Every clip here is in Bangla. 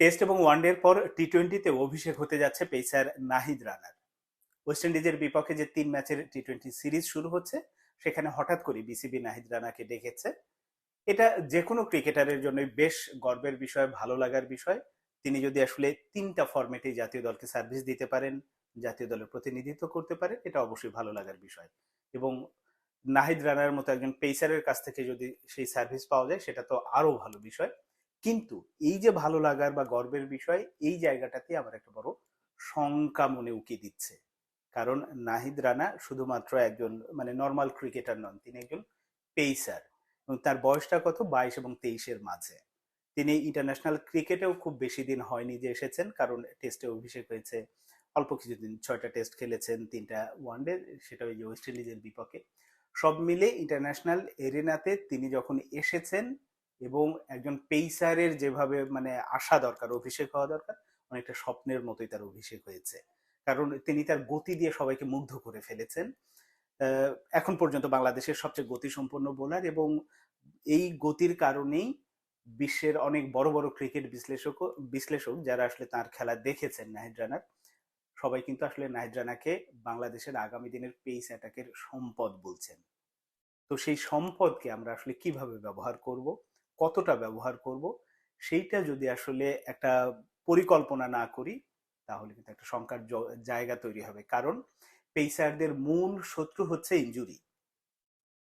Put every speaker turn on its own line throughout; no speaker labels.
টেস্ট এবং ওয়ানডের পর টি টোয়েন্টিতে অভিষেক হতে যাচ্ছে পেসার নাহিদ রানার। ওয়েস্ট ইন্ডিজের বিপক্ষে যে তিন ম্যাচের টি টোয়েন্টি সিরিজ শুরু হচ্ছে, সেখানে হঠাৎ করে বিসিবি নাহিদ রানাকে ডেকেছে এটা যে কোনো ক্রিকেটারের জন্যই বেশ গর্বের বিষয়, ভালো লাগার বিষয়। তিনি যদি আসলে তিনটা ফরম্যাটে জাতীয় দলকে সার্ভিস দিতে পারেন, জাতীয় দলের প্রতিনিধিত্ব করতে পারেন, এটা অবশ্যই ভালো লাগার বিষয়। এবং নাহিদ রানার মতো একজন পেসারের কাছ থেকে যদি সেই সার্ভিস পাওয়া যায়, সেটা তো আরও ভালো বিষয়। কিন্তু এই যে ভালো লাগার বা গর্বের বিষয়, এই জায়গাটাতে আমার একটা বড় শঙ্কা মনে উকি দিচ্ছে। কারণ নাহিদ রানা শুধুমাত্র একজন মানে নর্মাল ক্রিকেটার নন, তিনি একজন পেসার এবং তার বয়সটা কত? বাইশ এবং তেইশের মাঝে। তিনি ইন্টারন্যাশনাল ক্রিকেটেও খুব বেশি দিন হয়নি যে এসেছেন, কারণ টেস্টে অভিষেক হয়েছে, অল্প কিছুদিন ছয়টা টেস্ট খেলেছেন, তিনটা ওয়ানডে সেটা ওই যে ওয়েস্ট ইন্ডিজের বিপক্ষে। সব মিলে ইন্টারন্যাশনাল এরিনাতে তিনি যখন এসেছেন এবং একজন পেইসারের যেভাবে মানে আসা দরকার, অভিষেক হওয়া দরকার, অনেকটা স্বপ্নের মতোই তার অভিষেক হয়েছে। কারণ তিনি তার গতি দিয়ে সবাইকে মুগ্ধ করে ফেলেছেন। এখন পর্যন্ত বাংলাদেশের সবচেয়ে গতিসম্পন্ন বোলার এবং এই গতির কারণেই বিশ্বের অনেক বড় বড় ক্রিকেট বিশ্লেষক বিশ্লেষক যারা আসলে তার খেলা দেখেছেন নাহিদ রানার, সবাই কিন্তু আসলে নাহিদ রানাকে বাংলাদেশের আগামী দিনের পেস অ্যাটাকের সম্পদ বলছেন। তো সেই সম্পদকে আমরা আসলে কীভাবে ব্যবহার করব? কতটা ব্যবহার করব, সেইটা যদি আসলে একটা পরিকল্পনা না করি, তাহলে কিন্তু একটা শঙ্কার জায়গা তৈরি হবে। কারণ পেসারদের মূল শত্রু হচ্ছে ইনজুরি।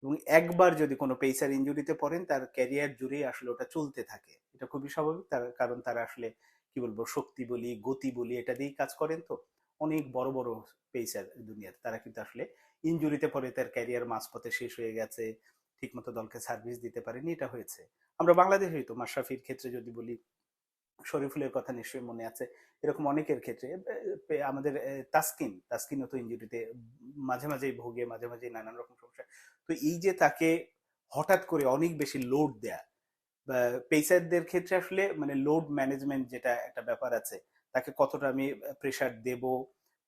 এবং একবার যদি কোনো পেসার ইনজুরিতে পড়েন, তার ক্যারিয়ার জুড়েই আসলে ওটা চলতে থাকে। এটা খুবই স্বাভাবিক। তার কারণ তারা আসলে, কি বলব, শক্তি বলি, গতি বলি, এটা দিয়েই কাজ করেন তো। অনেক বড় বড় পেসার দুনিয়াতে। তারা কিন্তু আসলে ইনজুরিতে পরে তার ক্যারিয়ার মাঝপথে শেষ হয়ে গেছে। ঠিকমতো দলকে সার্ভিস দিতে পারেনি, এটা হয়েছে। আমরা বাংলাদেশেই তো, মাশরাফির ক্ষেত্রে যদি বলি, শরীফুলের কথা নিশ্চয়ই মনে আছে। এরকম অনেকের ক্ষেত্রে আমাদের তাসকিন, তাসকিনও তো ইঞ্জুরিতে মাঝে মাঝেই ভোগে, মাঝে মাঝেই নানান রকম সমস্যা। তো এই যে তাকে হঠাৎ করে অনেক বেশি লোড দেয়া পেসারদের ক্ষেত্রে আসলে মানে লোড ম্যানেজমেন্ট যেটা একটা ব্যাপার আছে, তাকে কতটা আমি প্রেসার দেব,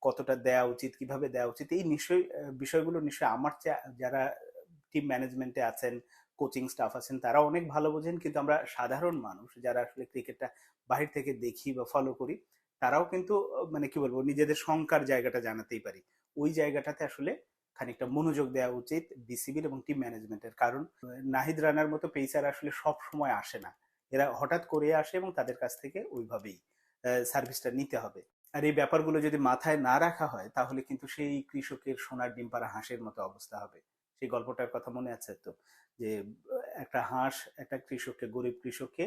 কতটা দেওয়া উচিত, কীভাবে দেওয়া উচিত, এই নিশ্চয়ই বিষয়গুলো নিশ্চয়ই আমার যারা টিম ম্যানেজমেন্টে আছেন কোচিং স্টাফ আছেন তারা অনেক ভালো বোঝেন। কিন্তু আমরা সাধারণ মানুষ যারা আসলে ক্রিকেটটা বাহির থেকে দেখি বা ফলো করি, তারাও কিন্তু মানে কি বলব, নিজেদের শঙ্কার জায়গাটা জানাতেই পারি। ওই জায়গাটাতে আসলে খানিকটা মনোযোগ দেওয়া উচিত বিসিবির এবং টিম ম্যানেজমেন্টের কারণ, নাহিদ রানার মতো পেসার আসলে সব সময় আসে না। এরা হঠাৎ করে আসে এবং তাদের কাছ থেকে ওইভাবেই সার্ভিসটা নিতে হবে। আর এই ব্যাপারগুলো যদি মাথায় না রাখা হয়, তাহলে কিন্তু সেই কৃষকের সোনার ডিম পাড়া হাঁসের মতো অবস্থা হবে। সেই গল্পটার কথা মনে আছে তো? যে, একটা হাঁস একটা কৃষককে, গরিব কৃষককে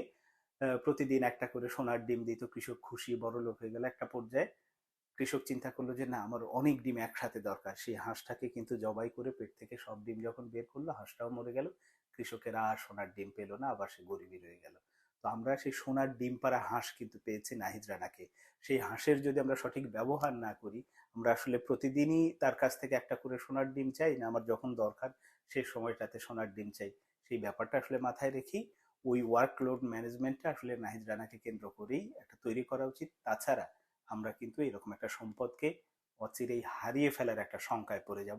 প্রতিদিন একটা করে সোনার ডিম দিত, কৃষক খুশি, বড় লোক হয়ে গেল। একটা পর্যায়ে কৃষক চিন্তা করল যে, না, আমার অনেক ডিম একসাথে দরকার। সেই হাঁসটাকে কিন্তু জবাই করে পেট থেকে সব ডিম যখন বের করল, হাঁসটাও মরে গেল। কৃষকের আর সোনার ডিম পেল না, আবার সে গরিবই রয়ে গেল। তো আমরা সেই সোনার ডিম পাড়া হাঁস কিন্তু পেয়েছি নাহিদ রানাকে। সেই হাঁসের যদি আমরা সঠিক ব্যবহার না করি, আমরা আসলে প্রতিদিনই তার কাছ থেকে একটা করে সোনার ডিম চাই না আমার যখন দরকার সেই সময়টাতে সোনার ডিম চাই। সেই ব্যাপারটা আসলে মাথায় রেখেই ওই ওয়ার্কলোড ম্যানেজমেন্টটা আসলে নাহিদ রানাকে কেন্দ্র করেই একটা তৈরি করা উচিত। তাছাড়া আমরা কিন্তু এরকম একটা সম্পদকে অচিরেই হারিয়ে ফেলার একটা শঙ্কায় পড়ে যাব।